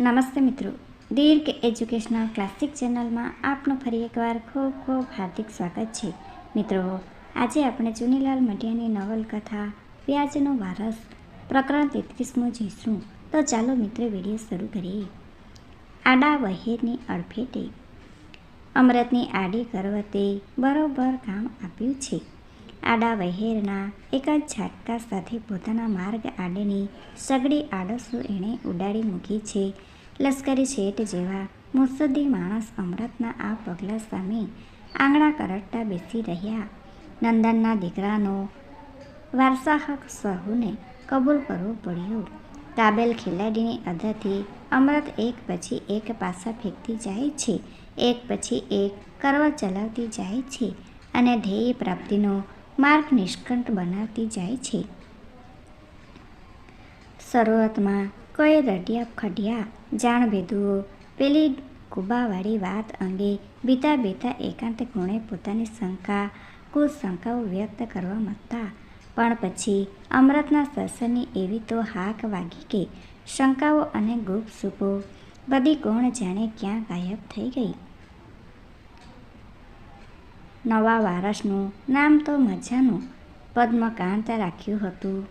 નમસ્તે મિત્રો. દીર્ઘ educational classic ચેનલમાં આપનું ફરી એકવાર ખૂબ ખૂબ હાર્દિક સ્વાગત છે. મિત્રો, આજે આપણે ચુનીલાલ મઢિયાની નવલકથા વ્યાજનો વારસ પ્રકરણ તેત્રીસમું જઈશું તો ચાલો મિત્રો વીડિયો શરૂ કરીએ. આડા વહેરની અડફેટે અમૃતની આડી કરવતે બરોબર કામ આપ્યું છે. આડા વહેરના એક જ ઝાટકા સાથે પોતાના માર્ગ આડેની સગડી આડસો એણે ઉડાડી મૂકી છે. લશ્કરી શેઠ જેવા મુસદ્દી માણસ અમૃતના આ પગલાં સામે આંગણા કરડતા બેસી રહ્યા. નંદનના દીકરાનો વારસાહક સહુને કબૂલ કરવો પડ્યો. કાબેલ ખેલાડીની અદાથી અમૃત એક પછી એક પાસા ફેંકતી જાય છે. એક પછી એક કરવા ચલાવતી જાય છે. અને ધ્યેય પ્રાપ્તિનો માર્ગ નિષ્કંઠ બનાવતી જાય છે. શરૂઆતમાં કોઈ રઢિયા ખડિયા જાણભેદુઓ, પેલી કુબાવાળી વાત અંગે બીતા બીતા એકાંત ગુણે પોતાની શંકા કુશંકાઓ વ્યક્ત કરવા માંગતા. પણ પછી અમૃતના સસરની એવી તો હાક વાગી કે શંકાઓ અને ગુપસુપો બધી કોણ જાણે ક્યાં ગાયબ થઈ ગઈ. નવા વારસનું નામ તો મજાનું પદ્મકાંત રાખ્યું હતું.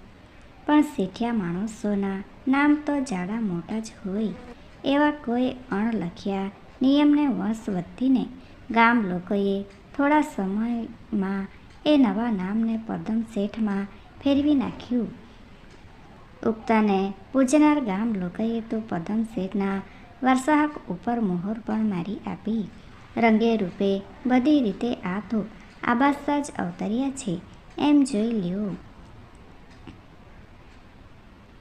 પણ શેઠિયા માણસોના નામ તો જાડા મોટા જ હોય. એવા કોઈ અણલખ્યા નિયમને વંશ વધીને ગામ લોકોએ થોડા સમયમાં એ નવા નામને પદમ શેઠમાં ફેરવી નાખ્યું. ઉપતાને પૂજનાર ગામ લોકોએ તો પદમ શેઠના વારસાહક ઉપર મોહર પણ મારી આપી. રંગે રૂપે બધી રીતે આ તો આબાસા જ અવતર્યા છે. એમ જોઈ લ્યો.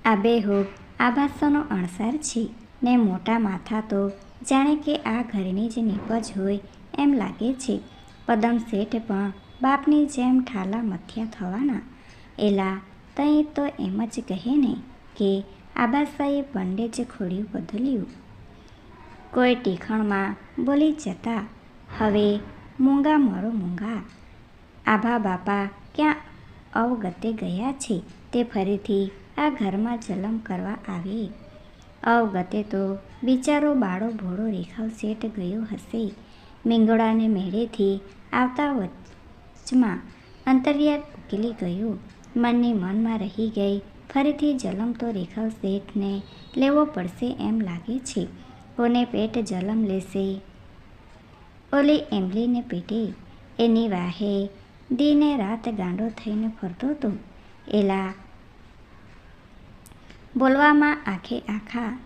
આ આબેહૂબ આભાસનો અણસાર છે. ને મોટા માથા તો જાણે કે આ ઘરની જ નીપજ હોય એમ લાગે છે. પદમ શેઠ પણ બાપની જેમ ઠાલા મથ્યા થવાના. એલા, તઈ તો એમ જ કહે ને કે આબાસાએ પંડે જ ખોડ્યું બદલ્યું. કોઈ ટીખણમાં બોલી જતા, હવે મૂંગા મરો મૂંગા. આભા બાપા ક્યાં અવગતે ગયા છે? તે ફરીથી આ ઘરમાં જલમ કરવા આવે. અવગતે તો બિચારો બાળો ભોળો રેખાવ શેઠ ગયો હશે. મીંગોળાને મેળેથી આવતા વચમાં અંતરિયાળ ઉકેલી ગયું. મનની મનમાં રહી ગઈ. ફરીથી જલમ તો રેખાવ શેઠને લેવો પડશે એમ લાગે છે. કોને પેટ જલમ લેશે. ઓલી એમલીને પીટી, એની વાહે દીને રાત ગાંડો થઈને ફરતો હતો એલા બોલવામાં આખે આખા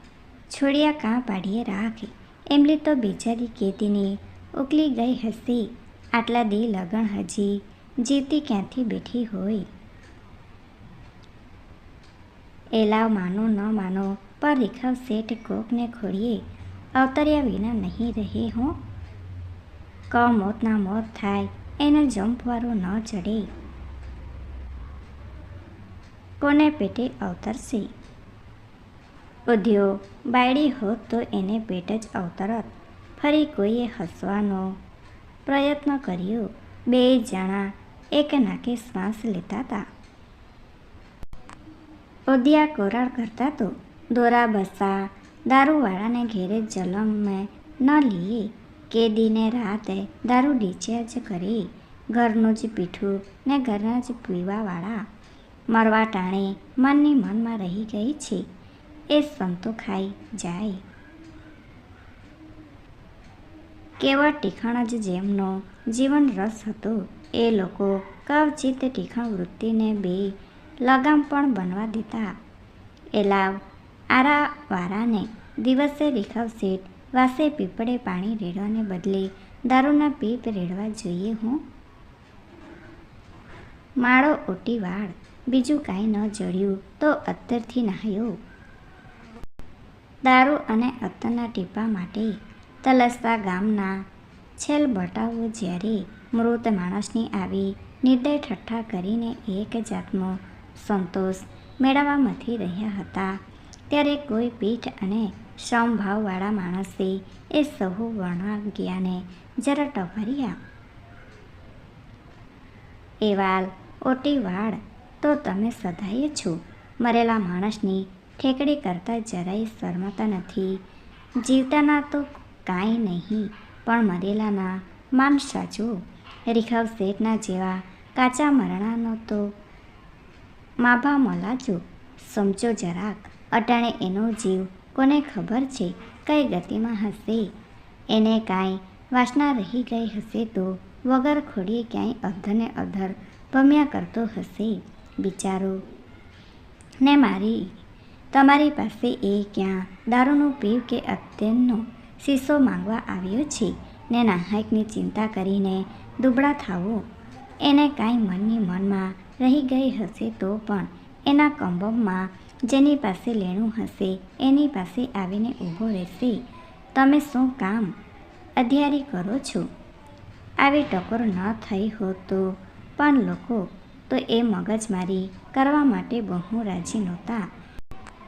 છોડિયા કાં પાડીએ રાખ. એમલી તો બિચારી કેતીની ઉકલી ગઈ હસી આટલા દી લગણ હજી જીતી ક્યાંથી બેઠી હોય? એલાવ માનો ન માનો, પર રેખાવ શેઠ કોકને ખોડીએ અવતર્યા વિના નહીં રહે હું. ક મોતના મોત થાય, એને જંપવારો ન ચડે. કોને પેટે અવતરશે? ઉધ્યો, બાયડી હોત તો એને પેટ જ અવતરત. ફરી કોઈએ હસવાનો પ્રયત્ન કર્યો. બે જણા એક નાકે શ્વાસ લેતા હતા ઉદ્યા કોરાળ કરતા તો દોરા બસા દારૂવાળાને ઘેરે જલમે ન લીએ. કે દીને રાતે દારૂ ડીચે જ કરી ઘરનું જ પીઠું ને ઘરના જ પીવાવાળા મરવા ટાણે મનની મનમાં રહી ગઈ છે. એ સંતો ખાઈ જાય. કેવળ ટીખણ જ જેમનો જીવન રસ હતો. એ લોકો કવચિત ટીખણ વૃત્તિને બે લગામ પણ બનવા દેતા. એલાવ આરા વારાને દિવસે રેખાવ શેઠ વાસે પીપળે પાણી રેડવાને બદલે દારૂના પીપ રેડવા જોઈએ હું. માળો ઓટી વાળ, બીજું કાંઈ ન જડ્યું તો અત્તરથી નહાયો. દારૂ અને અત્તરના ટીપા માટે તલસતા ગામના છેલ બટાવો જ્યારે મૃત માણસની આવી નિર્દય ઠઠ્ઠા કરીને એક જાતનો સંતોષ મેળવવા મથી રહ્યા હતા. ત્યારે કોઈ પીઠ અને શ્રમભાવવાળા માણસે એ સહુ વર્ણાજ્ઞાને જરા ટભર્યા. એવાલ ઓટી વાળ, તો તમે સદાય છો. મરેલા માણસની ઠેકડી કરતાં જરાય શરમાતા નથી. જીવતાના તો કાંઈ નહીં, પણ મરેલાના માન સાચવો રીખવ શેઠના જેવા કાચા મરણાનો તો માભા મલાજો. સમજો જરાક. અટાણે એનો જીવ કોને ખબર છે? કઈ ગતિમાં હશે? એને કાંઈ વાસના રહી ગઈ હશે તો વગર ખોડીએ ક્યાંય અધને અધર ભમ્યા કરતો હશે? બિચારો, ને મારી, તમારી પાસે એ ક્યાં દારૂનું પીવ કે અત્યંતનો શીશો માંગવા આવ્યો છે? ને નાહકની ચિંતા કરીને, દુબળા થાવો. એને કાંઈ મનની મનમાં રહી ગઈ હશે તો પણ એના કંબમમાં જેની પાસે લેણું હશે, એની પાસે આવીને ઊભો રહેશે. તમે શું કામ અધિયારી કરો છો? આવી ટકોર ન થઈ હોત તો. પણ લોકો તો એ મગજમારી કરવા માટે બહુ રાજી નહોતા.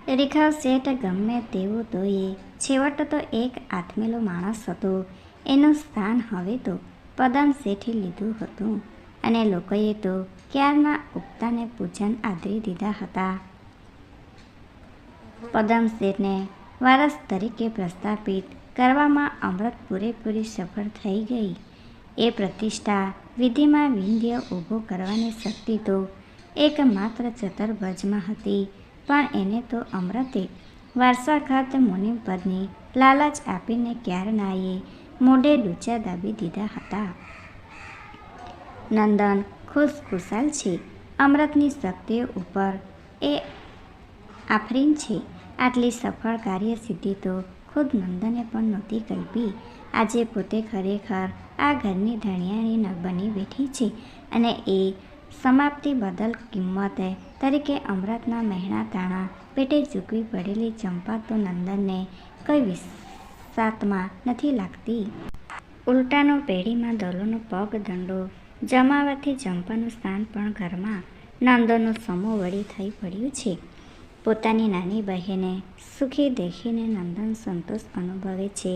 રેખાવ શેઠ ગમે તેવું તો એ છેવટ તો એક આત્મેલો માણસ હતો. એનું સ્થાન હવે તો પદમ શેઠે લીધું હતું. અને લોકોએ તો ક્યારના ઉગતાને પૂજન આદરી દીધા હતા. પદમ વારસ તરીકે પ્રસ્થાપિત કરવામાં અમૃત પૂરેપૂરી સફળ થઈ ગઈ. એ પ્રતિષ્ઠા વિધિમાં વિંધ્ય ઊભો કરવાની શક્તિ તો એકમાત્ર ચતુર્ભજમાં હતી, પણ એને તો અમૃતે વારસાઘાત મુનિપદની લાલચ આપીને ક્યારનાએ મોઢે ડૂચા દાબી દીધા હતા. નંદન ખુશખુશાલ છે. અમૃતની શક્તિઓ ઉપર એ આફરીન છે. આટલી સફળ કાર્યસિદ્ધિ તો ખુદ નંદને પણ નહોતી કલ્પી. આજે પોતે ખરેખર આ ઘરની ધણિયાની બની બેઠી છે અને એ સમાપ્તિ બદલ કિંમતે તરીકે અમૃતના મહેણા તાણા પેટે ચૂકવી પડેલી ચંપા તો નંદનને કઈ વિસાતમાં નથી લાગતી. ઉલટાનો પેઢીમાં દલોનો પગ દંડો જમાવાથી ચંપાનું સ્થાન પણ ઘરમાં નંદોનો સમો વળી થઈ પડ્યું છે. પોતાની નાની બહેને સુખી દેખીને નંદન સંતોષ અનુભવે છે.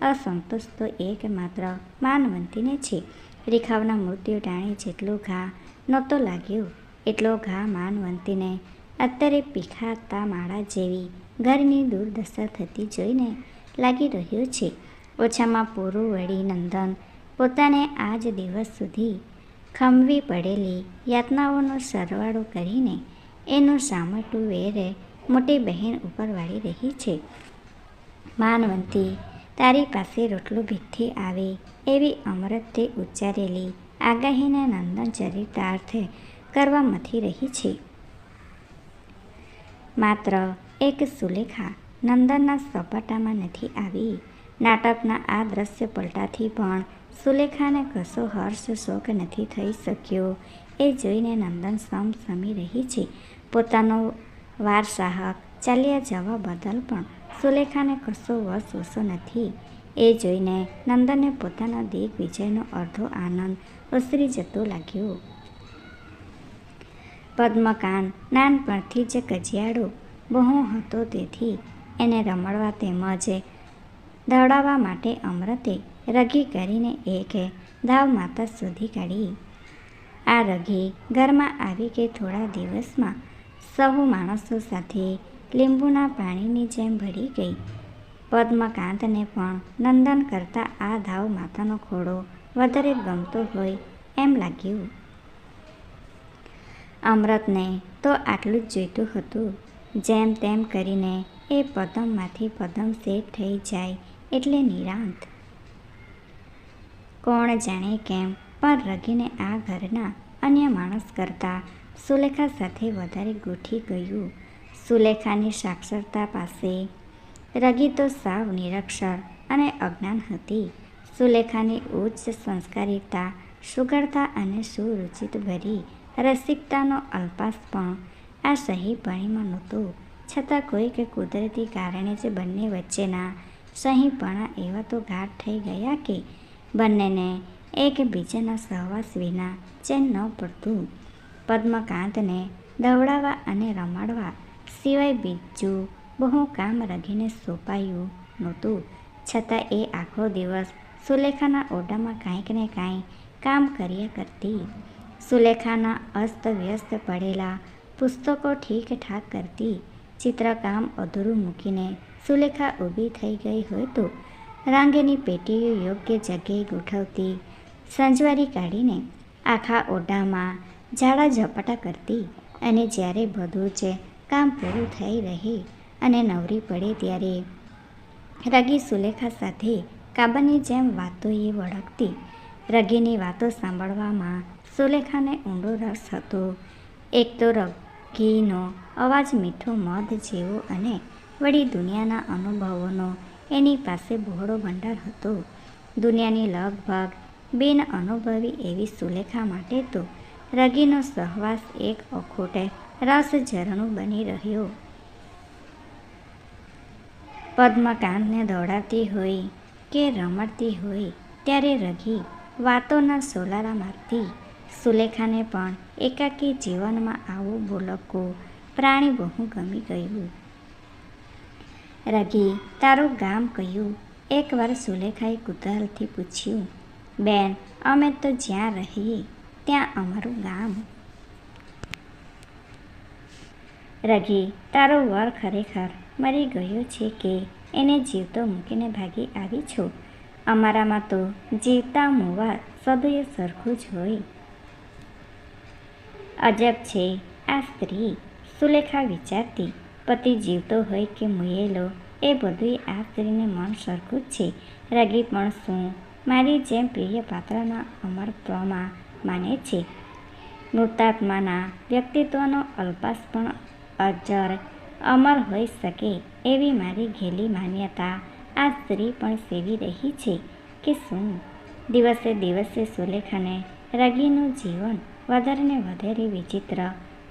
અસંતોષ તો એકમાત્ર માનવંતીને છે. રેખાવના મૃત્યુ ટાણે જેટલો ઘા નહોતો લાગ્યો, એટલો ઘા માનવંતીને અત્યારે પીખાતા માળા જેવી ઘરની દુર્દશા થતી જોઈને લાગી રહ્યો છે. ઓછામાં પૂરું વળી નંદન પોતાને આજ દિવસ સુધી ખમવી પડેલી યાતનાઓનો સરવાળો કરીને એનું સામટું વેરે મોટી બહેન ઉપર વાળી રહી છે. માનવંતી, તારી પાસે રોટલું ભીઠી આવે એવી અમૃતે ઉચ્ચારેલી આગાહીને નંદન ચરિતાર્થ કરવા મથી રહી છે. માત્ર એક સુલેખા નંદનના સપાટામાં નથી આવી. નાટકના આ દ્રશ્ય પલટાથી પણ સુલેખાને કશો હર્ષ શોખ નથી થઈ શક્યો. એ જોઈને નંદન સમ સમી રહી છે. પોતાનો વારસાહક ચાલ્યા જવા બદલ પણ સુલેખાને કશો વશ ઓછો નથી. એ જોઈને નંદને પોતાના દિગ્વિજયનો અડધો આનંદ ઓસરી જતો લાગ્યો. પદ્મકાન નાનપણથી જ કજિયાળો બહુ હતો તેથી એને રમડવા તેમજ દોડાવવા માટે અમૃતે રગી કરીને એક ધાવ માતા શોધી કાઢી. આ રગી ઘરમાં આવી કે થોડા દિવસમાં સહુ માણસો સાથે લીંબુના પાણીની જેમ ભળી ગઈ. પદ્મકાંતને પણ નંદન કરતાં આ ધાવ માતાનો ખોડો વધારે ગમતો હોય એમ લાગ્યું. અમૃતને તો આટલું જ જોઈતું હતું. જેમ તેમ કરીને એ પદમમાંથી પદમ સેટ થઈ જાય એટલે નિરાંત. કોણ જાણે કેમ, પણ રગીને આ ઘરના અન્ય માણસ કરતાં સુલેખા સાથે વધારે ગૂંઠી ગયું. સુલેખાની સાક્ષરતા પાસે રગી તો સાવ નિરક્ષર અને અજ્ઞાન હતી. સુલેખાની ઉચ્ચ સંસ્કારિતા સુગળતા અને સુરુચિત ભરી રસિકતાનો અલ્પાસ પણ આ સહી પાણીમાં નહોતો. છતાં કોઈક કુદરતી કારણે જ બંને વચ્ચેના સહીપણા એવા તો ગાઢ થઈ ગયા કે બંનેને એકબીજાના સહવાસ વિના ચેન ન પડતું. પદ્મકાંતને દવડાવવા અને રમાડવા સિવાય બીજું બહુ કામ રઘીને સોંપાયું નહોતું. છતાં એ આખો દિવસ સુલેખાના ઓરડામાં કાંઈક ને કાંઈ કામ કર્યા કરતી. સુલેખાના અસ્તવ્યસ્ત પડેલા પુસ્તકો ઠીકઠાક કરતી. ચિત્રકામ અધૂરું મૂકીને સુલેખા ઊભી થઈ ગઈ હોય તો રાંગેની પેટીઓ યોગ્ય જગ્યાએ ગોઠવતી. સંજવારી કાઢીને આખા ઓરડામાં ઝાડા ઝપાટા કરતી. અને જ્યારે બધું જ કામ પૂરું થઈ રહે અને નવરી પડે ત્યારે રગી સુલેખા સાથે કાબાની જેમ વાતો એ વળગતી. રગીની વાતો સાંભળવામાં સુલેખાને ઊંડો રસ હતો. એક તો રગીનો અવાજ મીઠો મધ જેવો અને વળી દુનિયાના અનુભવોનો એની પાસે બહોળો ભંડાર હતો. દુનિયાની લગભગ બિન અનુભવી એવી સુલેખા માટે તો રગીનો સહવાસ એક અખોટે રસ ઝરણું બની રહ્યો. પદ્મકાંતને દોડાવતી હોય કે રમડતી હોય ત્યારે રઘી વાતોના સોલારા મારતી, સુલેખાને પણ એકાકી જીવનમાં આવું બોલકું પ્રાણી બહુ ગમી ગયું. રઘી તારું ગામ કહ્યું. એકવાર સુલેખાએ કુતૂહલથી પૂછ્યું, બેન, અમે તો જ્યાં રહીએ ત્યાં અમારું ગામ. રઘી, તારો વર ખરેખર મરી ગયો છે કે? એને જીવતો મૂકીને ભાગી આવી છો? અમારામાં તો જીવતા મોવા સદૈવ સરખું જ હોય. અજબ છે, આ સ્ત્રી સુલેખા વિચારતી, પતિ જીવતો હોય કે મુયેલો, એ બધુંય આ સ્ત્રીને મન સરખું જ છે. રગી પણ શું? મારી જેમ પ્રિય પાત્રના અમરત્વમાં માને છે. મૃતાત્માના વ્યક્તિત્વનો અલ્પાસ પણ અજર અમર હોઈ શકે એવી મારી ઘેલી માન્યતા આ સ્ત્રી પણ સેવી રહી છે કે શું? દિવસે દિવસે સુલેખાને રગીનું જીવન વધારે વધારે વિચિત્ર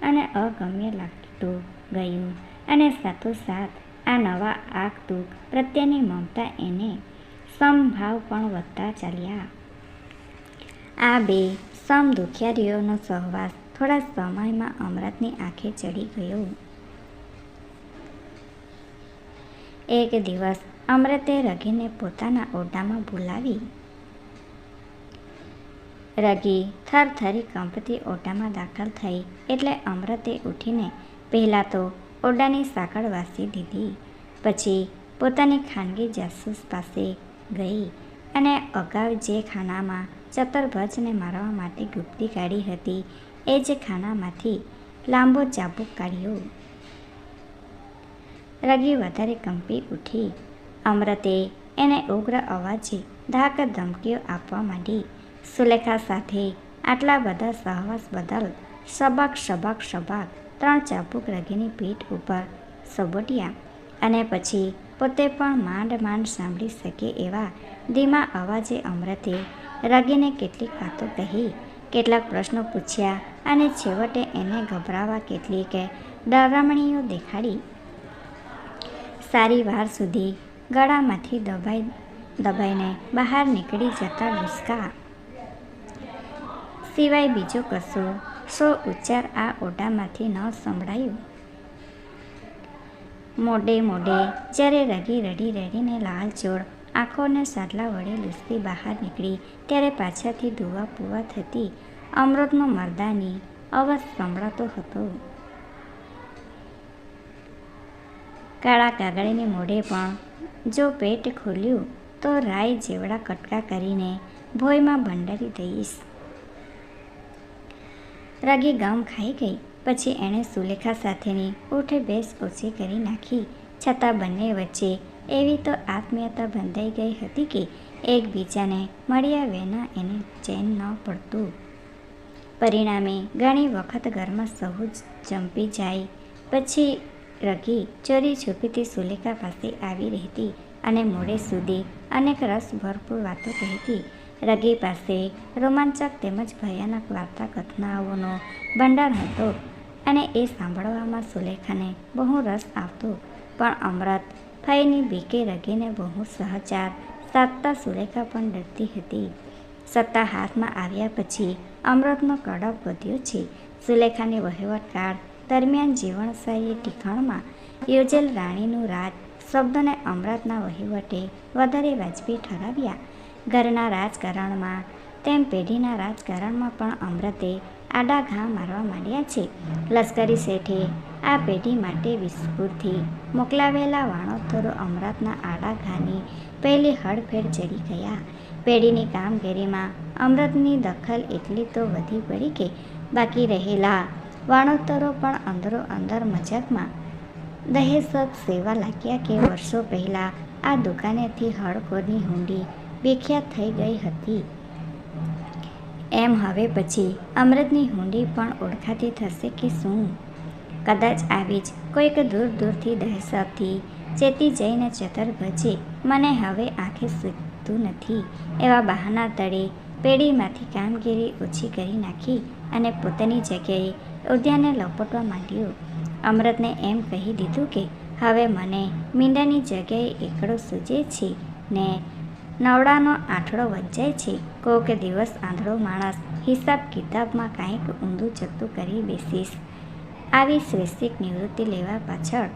અને અગમ્ય લાગતું ગયું અને સાથોસાથ આ નવા આગ પ્રત્યેની મમતા એને સમભાવ પણ વધતા ચાલ્યા. આ બે સમ દુખિયારીઓનો સહવાસ થોડા સમયમાં અમરતની આંખે ચડી ગયો. એક દિવસ અમૃતે રગીને પોતાના ઓરડામાં બોલાવી. રગી થરથરી કંપતી ઓરડામાં દાખલ થઈ એટલે અમૃતે ઉઠીને પહેલાં તો ઓરડાની સાંકળ વાસી દીધી, પછી પોતાની ખાનગી જાસૂસ પાસે ગઈ અને અગાઉ જે ખાનામાં ચતરભજને મારવા માટે ગુપ્તી કાઢી હતી. એ જ ખાનામાંથી લાંબો ચાબુક કાઢ્યો. રગી વધારે કંપી ઉઠી. અમૃતે એને ઉગ્ર અવાજે ધાક ધમકીઓ આપવા માંડી. સુલેખા સાથે આટલા બધા સહવાસ બદલ સબક શબાક સબક ત્રણ ચાબુક રગીની પીઠ ઉપર સબોટ્યા અને પછી પોતે પણ માંડ માંડ સાંભળી શકે એવા ધીમા અવાજે અમૃતે રગીને કેટલીક વાતો કહી, કેટલાક પ્રશ્નો પૂછ્યા અને છેવટે એને ગભરાવા કેટલીક ડરામણીઓ દેખાડી. સારી વાર સુધી ગળામાંથી દબાઈ, દબાઈને બહાર નીકળી જતા ડુસકા સિવાય બીજો કશો, સો ઉચ્ચાર આ ઓઢામાંથી ન સંભળાયું. મોડે મોડે જ્યારે રગી રડી રડીને લાલચોળ આંખોને સાટલા વડે લૂસતી બહાર નીકળી, ત્યારે પાછળથી ધોવા પૂવા થતી અમૃતનો મરદાની અવાજ સંભળાતો હતો. કાળા કાગળીની મોઢે પણ જો પેટ ખોલ્યું, તો રાય જેવડા કટકા કરીને ભોયમાં ભંડારી દઈશ. રાગી ગામ ખાઈ ગઈ, પછી એણે સુલેખા સાથેની ઉઠે બેસ ઓછી કરી નાખી, છતાં બંને વચ્ચે એવી તો આત્મીયતા બંધાઈ ગઈ હતી કે એકબીજાને મળ્યા વિના એને ચેન ન પડતું. પરિણામે ઘણી વખત ઘરમાં સહુ ચંપી જાય, પછી રગી ચોરી છુપીથી સુલેખા પાસે આવી રહેતી અને મોડે સુધી અનેક રસ ભરપૂર વાતો કહેતી. રગી પાસે રોમાંચક તેમજ ભયાનક વાર્તા કથનાઓનો ભંડાર હતો અને એ સાંભળવામાં સુલેખાને બહુ રસ આવતો. પણ અમૃત ફઈની બીકે રગીને બહુ સહચાર. સાતતા સુલેખા પણ ડરતી હતી. સત્તા હાથમાં આવ્યા પછી અમૃતનો કડક વધ્યો છે. સુલેખાની વહીવટકાળ દરમિયાન જીવનશૈલી ઠીકાણમાં યોજેલ રાણીનું રાજ શબ્દને અમૃતના વહીવટે વધારે વાજબી ઠરાવ્યા. ઘરના રાજકારણમાં તેમ પેઢીના રાજકારણમાં પણ અમૃતે આડા ઘા મારવા માંડ્યા છે. લશ્કરી શેઠે આ પેઢી માટે વિસ્ફૂરથી મોકલાવેલા વાણોત્તરો અમરાતના આડા ઘાની પહેલી હડફેડ ચડી ગયા. પેઢીની કામગીરીમાં અમૃતની દખલ એટલી તો વધી પડી કે બાકી રહેલા વાણોત્તરો પણ અંદરો અંદર મજાકમાં દહેશત સેવા લાગ્યા કે વર્ષો પહેલાં આ દુકાનેથી હળકોની હુંડી વિખ્યાત થઈ ગઈ હતી. એમ હવે પછી અમૃતની હુંડી પણ ઓળખાતી થશે કે શું? કદાચ આવી જ કોઈક દૂર દૂરથી દહેશતથી ચેતી જઈને ચતર ભજે. મને હવે આંખે સૂચતું નથી. એવા બહાના તળે પેઢીમાંથી કામગીરી ઓછી કરી નાખી અને પોતાની જગ્યાએ ઉદ્યાને લપટવા માંડ્યો. અમૃતને એમ કહી દીધું કે, હવે મને મીંડાની જગ્યાએ એકડો સૂજે છે ને નવડાનો આઠડો વંચાય છે. કોક દિવસ આંધળો માણસ હિસાબ કિતાબમાં કાંઈક ઊંધું જતું કરી બેસીશ. આવી સ્વૈચ્છિક નિવૃત્તિ લેવા પાછળ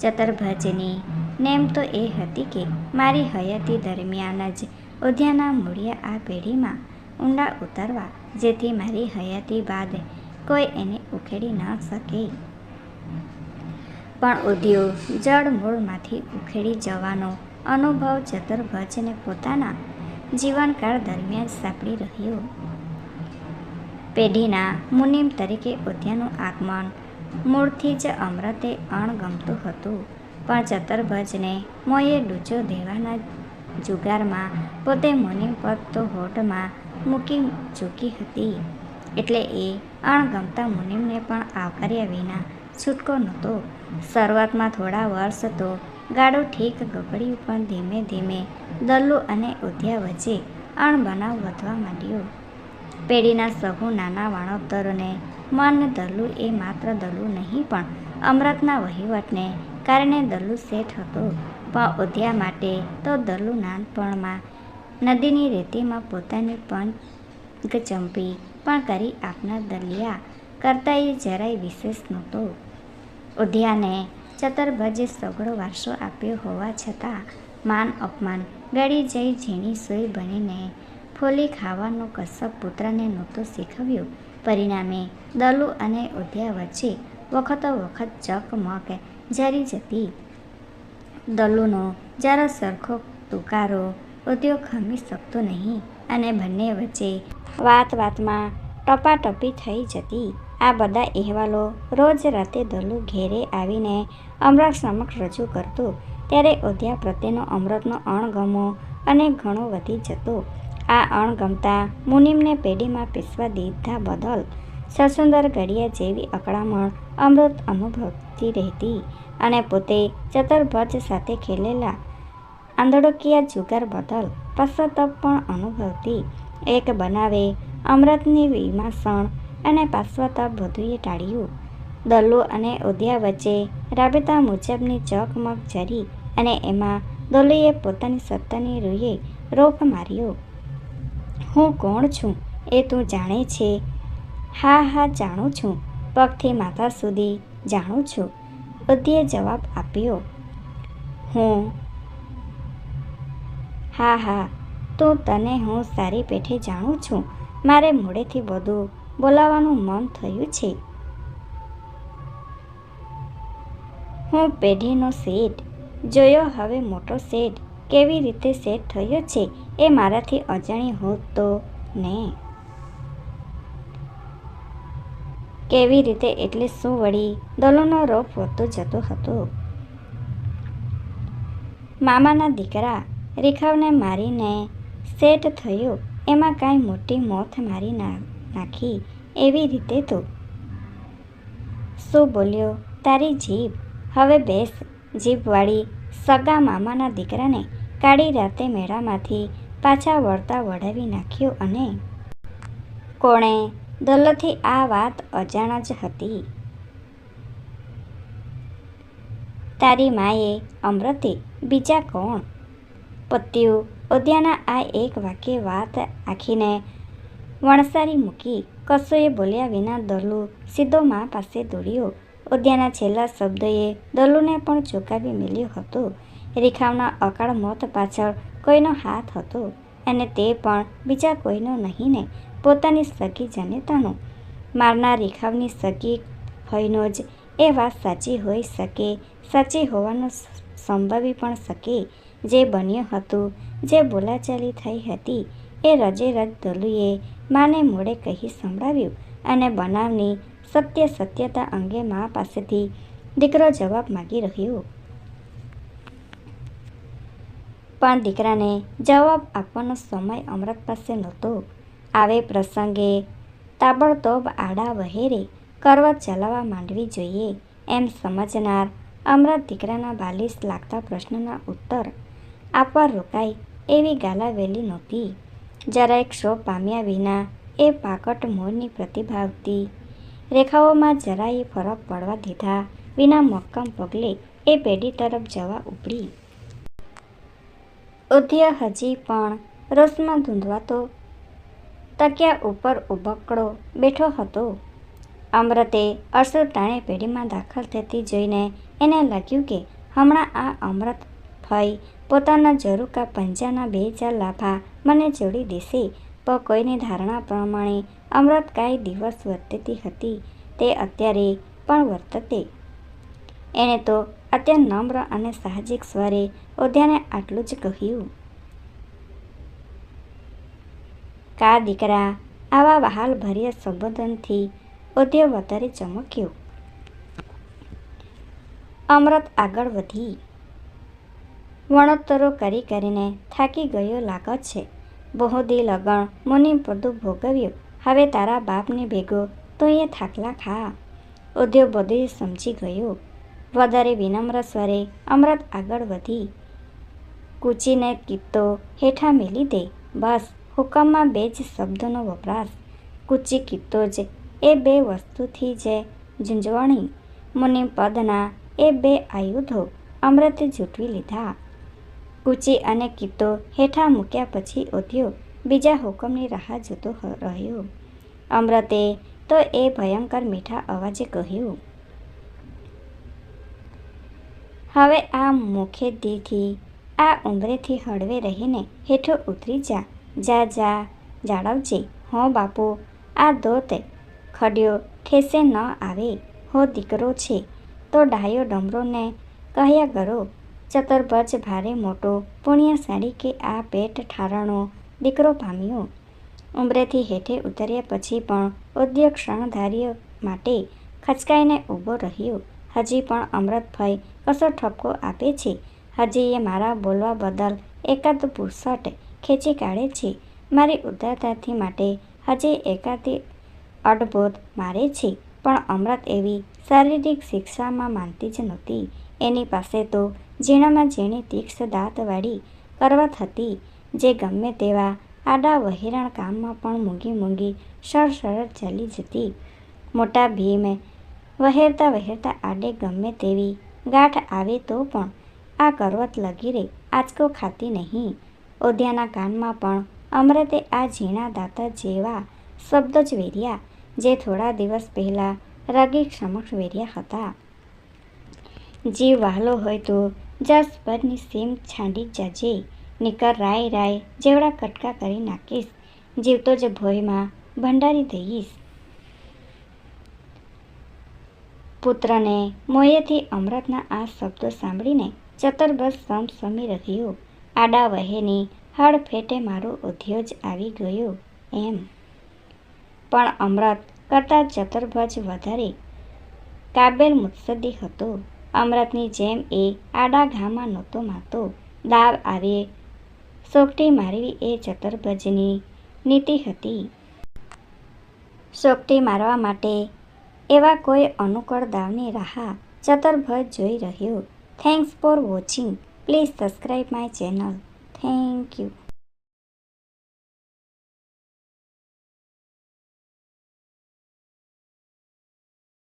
ચતરભજની. નેમ તો એ હતી કે મારી હયાતી દરમિયાન જ ઉદ્યાના મૂળિયા આ પેઢીમાં ઊંડા ઉતરવા જેથી મારી હયાતી બાદ કોઈ એને ઉખેડી ન શકે. પણ ઉદ્યોગ જળ મૂળમાંથી ઉખેડી જવાનો અનુભવ ચતુર્ભજને પોતાના જીવનકાળ દરમિયાન સાંપડી રહ્યો. પેઢીના મુનિમ તરીકે ઉદ્યાનું આગમન મૂળથી જ અમૃતે અણગમતું હતું. પણ ચતુર્ભજને મોયે ડૂચો દેવાના જુગારમાં પોતે મુનિમ પદ તો હોટમાં મૂકી ચૂકી હતી. એટલે એ અણગમતા મુનિમને પણ આવકાર્યા વિના છૂટકો નહોતો. શરૂઆતમાં થોડા વર્ષ તો ગાડું ઠીક ગબડ્યું પણ ધીમે ધીમે દલ્લુ અને ઉધ્યા વચ્ચે અણબનાવ વધવા માંડ્યો. પેઢીના સહુ નાના વાણોતરોને મન દલ્લુ એ માત્ર દલ્લુ નહીં પણ અમૃતના વહીવટને કારણે દલ્લુ શેઠ હતો. પણ ઉધ્યા માટે તો દલ્લુ નાનપણમાં નદીની રેતીમાં પોતાની પંગચંપી પણ કરી આપનાર દલિયા કરતાં એ જરાય વિશેષ નહોતો. ઉદ્યાને ચતરભજે સઘળો વારસો આપ્યો હોવા છતાં માન અપમાન. ગળી જઈ ઝીણી સોય બનીને ફોલી ખાવાનો કસબ પુત્રને નહોતો શીખવ્યો. પરિણામે દલુ અને ઉધ્યા વચ્ચે વખતો વખત ચકમક જરી જતી. દલુનો જરા સરખો તુકારો ઉદ્યોગ ખમી શકતો નહીં અને બંને વચ્ચે વાત વાતમાં ટપાટપી થઈ જતી. આ બધા અહેવાલો રોજ રાતે દલુ ઘેરે આવીને અમૃત સમક્ષ રજૂ કરતો. ત્યારે ઓધ્યા પ્રત્યેનો અમૃતનો અણગમો અને ઘણો વધી જતો. આ અણગમતા મુનિમને પેઢીમાં પીસવા દીધા બદલ સસુંદર ઘડિયા જેવી અકળામણ અમૃત અનુભવતી રહેતી અને પોતે ચતુર્ભજ સાથે ખેલેલા આંધળકીયા જુગાર બદલ પશ્ચાતાપ પણ અનુભવતી. એક બનાવે અમૃતની વિમાસણ અને પાશ્વતાપ બધુએ ટાળ્યું. દલ્લો અને ઉદ્યા વચ્ચે રાબેતા મુજબની ચકમક જરી અને એમાં દલ્લુએ પોતાની સત્તાની રૂએ રોપ માર્યો. હું કોણ છું એ તું જાણે છે? હા હા, જાણું છું. પગથી માથા સુધી જાણું છું. ઉદ્યે જવાબ આપ્યો. હું? હા હા, તો તને હું સારી પેઠે જાણું છું. મારે મોડેથી બધું બોલાવાનું મન થયું છે. હું પેઢીનો સેટ જોયો, હવે મોટો સેટ કેવી રીતે સેટ થયો છે એ મારાથી અજાણી હોત તો ને? કેવી રીતે એટલે શું વળી? દલોનો રોપ વધતો જતો હતો. મામાના દીકરા રેખાવને મારીને સેટ થયો. એમાં કાંઈ મોટી મોથ મારી નાખી એવી રીતે તો. શું બોલ્યો? તારી જીભ. હવે બેસ. જીભવાળી સગા મામાના દીકરાને કાળી રાતે મેળામાંથી પાછા વળતા વળાવી નાખ્યો અને કોણે? દલ્લથી આ વાત અજાણ જ હતી. તારી માએ અમૃતે, બીજા કોણ? પત્યું, ઉદ્યાના આ એક વાક્ય વાત આખીને વણસારી મૂકી કશોએ બોલ્યા વિના દલુ સીધો મા પાસે દોડ્યો. ઉદ્યાના છેલ્લા શબ્દોએ દલુને પણ ચોંકાવી મેલ્યો હતો. રેખાવના અકાળ મોત પાછળ કોઈનો હાથ હતો અને તે પણ બીજા કોઈનો નહીં ને પોતાની સગી જનેતાનો મારના રેખાવની સગી ફઈનો જ એ વાત સાચી હોઈ શકે, સાચી હોવાનું સંભવી પણ શકે. જે બન્યું હતું, જે બોલાચાલી થઈ હતી એ રજે રજ દલુએ માને મોડે કહી સંભળાવ્યું અને બનાવની સત્ય સત્યતા અંગે મા પાસેથી દીકરો જવાબ માગી રહ્યો. પણ દીકરાને જવાબ આપવાનો સમય અમૃત પાસે નહોતો. આવે પ્રસંગે તાબડતોબ આડા વહેરે કરવત ચલાવવા માંડવી જોઈએ એમ સમજનાર અમૃત દીકરાના બાલિશ લાગતા પ્રશ્નના ઉત્તર આપવા રોકાય એવી ગાલાવેલી નહોતી. જરાય ક્ષોભ પામ્યા વિના એ પાકટ મોરની પ્રતિભાવતી રેખાઓમાં જરાય ફરક પડવા દીધા વિના મક્કમ પગલે એ પેઢી તરફ જવા ઉપડી. ઉધ્ય હજી પણ રોશમાં ધૂંધવાતો તકિયા ઉપર ઉબકડો બેઠો હતો. અમૃતે અસર ટાણે પેઢીમાં દાખલ થતી જોઈને એને લાગ્યું કે હમણાં આ અમૃત ફઈ પોતાના ઝરૂકા પંજાના બે ચાર લાફા મને જોડી દેશે. પણ કોઈની ધારણા પ્રમાણે અમૃત કાંઈ દિવસ વર્તતી હતી, તે અત્યારે પણ વર્તતે. એણે તો અત્યંત નમ્ર અને સાહજિક સ્વરે ઓધ્યાને આટલું જ કહ્યું. કા દીકરા, આવા વહાલભર્યા સંબોધનથી ઓધ્ય વધારે ચમક્યો? અમૃત આગળ વધી. વણોત્તરો કરી કરીને થાકી ગયો લાગત છે. બહુદી અગણ મુનિ બધું ભોગવ્યું. હવે તારા બાપને ભેગો તો એ થાકલા ખા. ઉદ્યો બધું સમજી ગયો. વધારે વિનમ્ર સ્વરે અમૃત આગળ વધી. કૂચીને કિત્તો હેઠા મેલી દે. બસ, હુકમમાં બે જ શબ્દોનો વપરાશ. કૂચી કિત્તો જ એ બે વસ્તુથી જે ઝૂંઝવણી. મુનિ પદના એ બે આયુધો અમૃતે જૂટવી લીધા. કૂચી અને કિત્તો હેઠા મૂક્યા પછી ઉદ્યો બીજા હુકમની રાહ જોતો રહ્યો. અમૃતે તો એ ભયંકર મીઠા અવાજે કહ્યું, હવે આ મુખે દીથી આ ઉંમરેથી હળવે રહીને હેઠો ઉતરી જા. જા જા, જાળવજે. હો બાપુ, આ દોત ખડ્યો ઠેસે ન આવે. હો દીકરો છે. તો ડાયો ડમરોને કહ્યા કરો ચતરભજ ભારે મોટો પુણ્યશાળી કે આ પેટ ઠારણો દીકરો પામ્યો. ઉંબરેથી હેઠે ઉતર્યા પછી પણ ઉદ્યોગ ક્ષણધાર્ય માટે ખચકાઈને ઊભો રહ્યો. હજી પણ અમૃતભાઈ કશો ઠપકો આપે છે? હજી એ મારા બોલવા બદલ એકાદ પુરસટ ખેંચી કાઢે છે. મારી ઉદારતાથી માટે હજી એકાદી અડબોધ મારે છે. પણ અમૃત એવી શારીરિક શિક્ષામાં માનતી જ નહોતી. એની પાસે તો ઝીણામાં ઝીણી તીક્ષ્ણ દાંતવાળી કરવત હતી, જે ગમે તેવા આડા વહેરણ કામમાં પણ મૂંગી મૂંગી સરળ ચાલી જતી. મોટા ભીમે વહેરતા વહેરતા આડે ગમે તેવી ગાંઠ આવે તો પણ આ કરવત લગીરે આંચકો ખાતી નહીં. ઓધ્યાના કાનમાં પણ અમૃતે આ ઝીણા દાતા જેવા શબ્દો જ વેર્યા, જે થોડા દિવસ પહેલાં રાગી સમક્ષ વેર્યા હતા. જીવ વહાલો હોય તો જસ સેમ છાંડી જાજે. નીકર રાય રાય જેવડા કટકા કરી નાખીશ. જીવતો જ ભોયમાં ભંડારી દઈશ. પુત્રને મોયેથી અમૃતના આ શબ્દો સાંભળીને ચતરબસ સમ સમી રહ્યો. આડા વહેની હળ ફેટે મારો ઉદ્યોજ આવી ગયો એમ. પણ અમૃત કરતાં ચતરભજ વધારે કાબેલ મુત્સદી હતો. અમૃતની જેમ એ આડા ઘામાં નહોતો મારતો. દાવ આવે. સોગટી મારવી એ ચતરભજની નીતિ હતી. સોગઠી મારવા માટે એવા કોઈ અનુકૂળ દાવની રાહ ચતરભજ જોઈ રહ્યો. Thanks for watching please subscribe my channel thank you